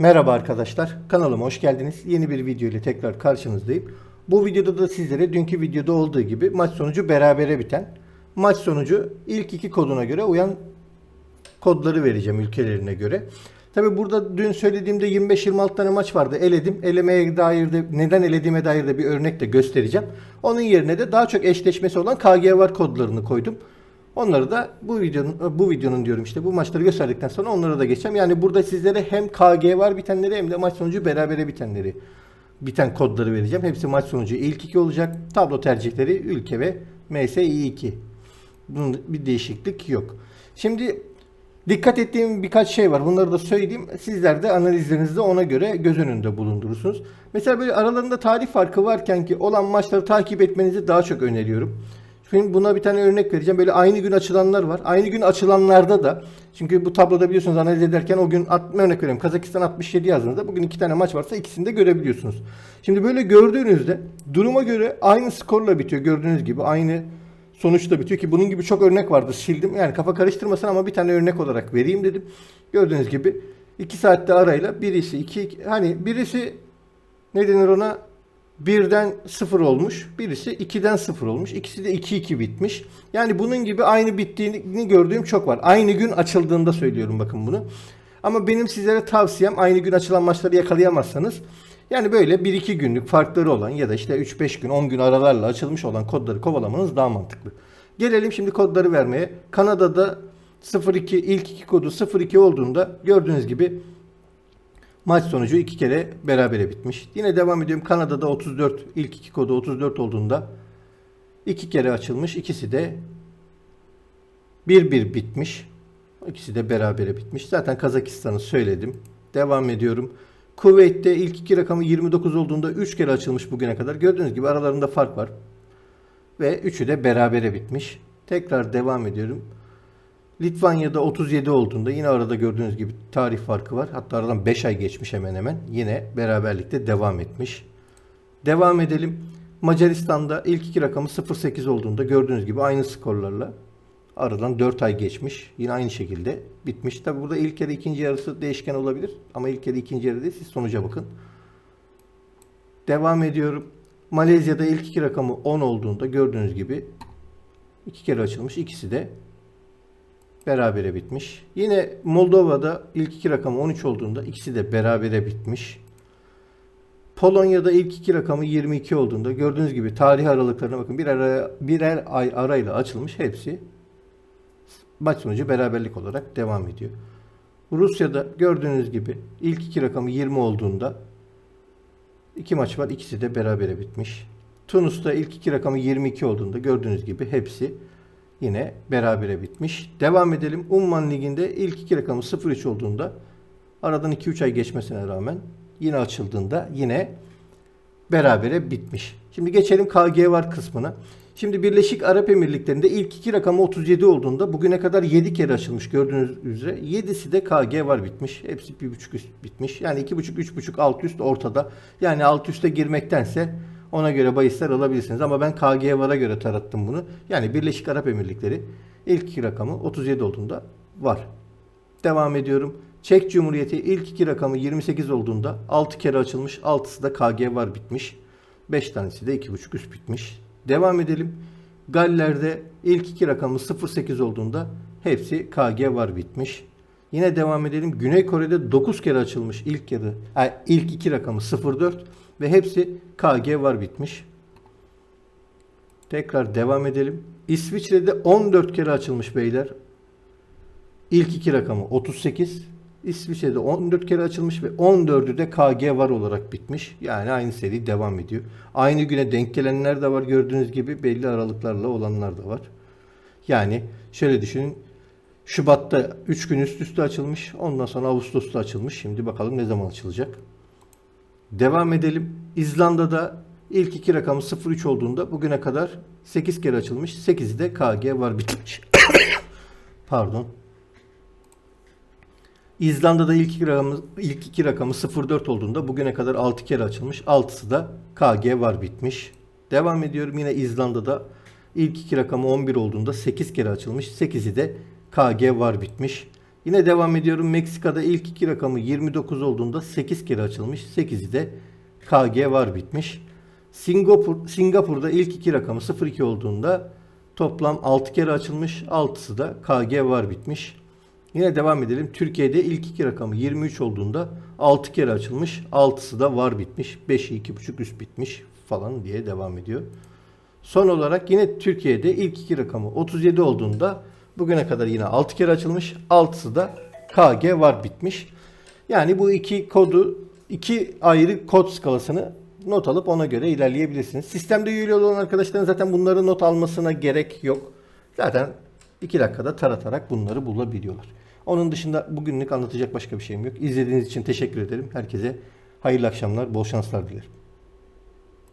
Merhaba arkadaşlar, kanalıma hoş geldiniz. Yeni bir video ile tekrar karşınızdayım. Bu videoda da sizlere dünkü videoda olduğu gibi maç sonucu berabere biten, maç sonucu ilk iki koduna göre uyan kodları vereceğim ülkelerine göre. Tabi burada dün söylediğimde 25-26 tane maç vardı. Eledim. Elemeye dair de neden elediğime dair de bir örnek de göstereceğim. Onun yerine de daha çok eşleşmesi olan KG var kodlarını koydum. Onları da bu videonun bu videonun diyorum işte bu maçları gösterdikten sonra onlara da geçeceğim. Yani burada sizlere hem KG var bitenleri hem de maç sonucu berabere bitenleri biten kodları vereceğim. Hepsi maç sonucu ilk iki olacak. Tablo tercihleri ülke ve MSI2. Bunun bir değişiklik yok. Şimdi dikkat ettiğim birkaç şey var. Bunları da söyleyeyim. Sizler de analizlerinizde ona göre göz önünde bulundurursunuz. Mesela böyle aralarında tarih farkı varken ki olan maçları takip etmenizi daha çok öneriyorum. Şimdi buna bir tane örnek vereceğim. Böyle aynı gün açılanlar var. Aynı gün açılanlarda da çünkü bu tabloda biliyorsunuz analiz ederken o gün atma örnek veriyorum. Kazakistan 67 yazdığınızda bugün iki tane maç varsa ikisini de görebiliyorsunuz. Şimdi böyle gördüğünüzde duruma göre aynı skorla bitiyor. Gördüğünüz gibi aynı sonuçta bitiyor ki bunun gibi çok örnek vardı. Sildim. Yani kafa karıştırmasın ama bir tane örnek olarak vereyim dedim. Gördüğünüz gibi 2 saatte arayla birisi 2 hani birisi ne denir ona birden 0 olmuş. Birisi 2'den 0 olmuş. İkisi de 2-2 bitmiş. Yani bunun gibi aynı bittiğini gördüğüm çok var. Aynı gün açıldığında söylüyorum bakın bunu. Ama benim sizlere tavsiyem aynı gün açılan maçları yakalayamazsanız yani böyle 1-2 günlük farkları olan ya da işte 3-5 gün 10 gün aralarla açılmış olan kodları kovalamanız daha mantıklı. Gelelim şimdi kodları vermeye. Kanada'da 02 ilk iki kodu 02 olduğunda gördüğünüz gibi Maç sonucu iki kere berabere bitmiş. Yine devam ediyorum. Kanada'da 34 ilk iki kodu 34 olduğunda iki kere açılmış. İkisi de 1-1 bitmiş. İkisi de berabere bitmiş. Zaten Kazakistan'ı söyledim. Devam ediyorum. Kuveyt'te ilk iki rakamı 29 olduğunda 3 kere açılmış bugüne kadar. Gördüğünüz gibi aralarında fark var. Ve üçü de berabere bitmiş. Tekrar devam ediyorum. Litvanya'da 37 olduğunda yine arada gördüğünüz gibi tarih farkı var. Hatta aradan 5 ay geçmiş hemen hemen. Yine beraberlikte devam etmiş. Devam edelim. Macaristan'da ilk iki rakamı 08 olduğunda gördüğünüz gibi aynı skorlarla aradan 4 ay geçmiş. Yine aynı şekilde bitmiş. Tabi burada ilk yarı ikinci yarısı değişken olabilir. Ama ilk yarı ikinci yarı değil siz sonuca bakın. Devam ediyorum. Malezya'da ilk iki rakamı 10 olduğunda gördüğünüz gibi iki kere açılmış. İkisi de berabere bitmiş. Yine Moldova'da ilk iki rakamı 13 olduğunda ikisi de berabere bitmiş. Polonya'da ilk iki rakamı 22 olduğunda gördüğünüz gibi tarih aralıklarına bakın bir birer ay arayla açılmış hepsi maç sonucu beraberlik olarak devam ediyor. Rusya'da gördüğünüz gibi ilk iki rakamı 20 olduğunda iki maç var ikisi de berabere bitmiş. Tunus'ta ilk iki rakamı 22 olduğunda gördüğünüz gibi hepsi yine berabere bitmiş. Devam edelim. Umman Ligi'nde ilk iki rakamı 0-3 olduğunda aradan 2-3 ay geçmesine rağmen yine açıldığında yine berabere bitmiş. Şimdi geçelim KG var kısmına. Şimdi Birleşik Arap Emirlikleri'nde ilk iki rakamı 37 olduğunda bugüne kadar 7 kere açılmış gördüğünüz üzere. 7'si de KG var bitmiş. Hepsi 1.5 üst bitmiş. Yani 2.5 3.5 alt üst ortada. Yani alt üste girmektense ona göre bahisler alabilirsiniz. Ama ben KG VAR'a göre tarattım bunu. Yani Birleşik Arap Emirlikleri ilk iki rakamı 37 olduğunda var. Devam ediyorum. Çek Cumhuriyeti ilk iki rakamı 28 olduğunda 6 kere açılmış. 6'sı da KG var bitmiş. 5 tanesi de 2.5 üst bitmiş. Devam edelim. Galler'de ilk iki rakamı 08 olduğunda hepsi KG var bitmiş. Yine devam edelim. Güney Kore'de 9 kere açılmış ilk yarı. Yani ilk iki rakamı 04 ve hepsi KG var bitmiş. Tekrar devam edelim. İsviçre'de 14 kere açılmış beyler. İlk iki rakamı 38. İsviçre'de 14 kere açılmış ve 14'ü de KG var olarak bitmiş. Yani aynı seri devam ediyor. Aynı güne denk gelenler de var gördüğünüz gibi belli aralıklarla olanlar da var. Yani şöyle düşünün. Şubat'ta 3 gün üst üste açılmış. Ondan sonra Ağustos'ta açılmış. Şimdi bakalım ne zaman açılacak. Devam edelim. İzlanda'da ilk iki rakamı 03 olduğunda bugüne kadar 8 kere açılmış. 8'i de KG var bitmiş. Pardon. İzlanda'da ilk iki rakamı, ilk iki rakamı 04 olduğunda bugüne kadar 6 kere açılmış. 6'sı da KG var bitmiş. Devam ediyorum yine İzlanda'da ilk iki rakamı 11 olduğunda 8 kere açılmış. 8'i de KG var bitmiş. Yine devam ediyorum. Meksika'da ilk iki rakamı 29 olduğunda 8 kere açılmış. 8'i de KG var bitmiş. Singapur, Singapur'da ilk iki rakamı 02 olduğunda toplam 6 kere açılmış. 6'sı da KG var bitmiş. Yine devam edelim. Türkiye'de ilk iki rakamı 23 olduğunda 6 kere açılmış. 6'sı da var bitmiş. 5'i 2.5 üst bitmiş falan diye devam ediyor. Son olarak yine Türkiye'de ilk iki rakamı 37 olduğunda bugüne kadar yine 6 kere açılmış. 6'sı da KG var bitmiş. Yani bu iki kodu iki ayrı kod skalasını not alıp ona göre ilerleyebilirsiniz. Sistemde üyeli olan arkadaşların zaten bunları not almasına gerek yok. Zaten 2 dakikada taratarak bunları bulabiliyorlar. Onun dışında bugünlük anlatacak başka bir şeyim yok. İzlediğiniz için teşekkür ederim. Herkese hayırlı akşamlar, bol şanslar dilerim.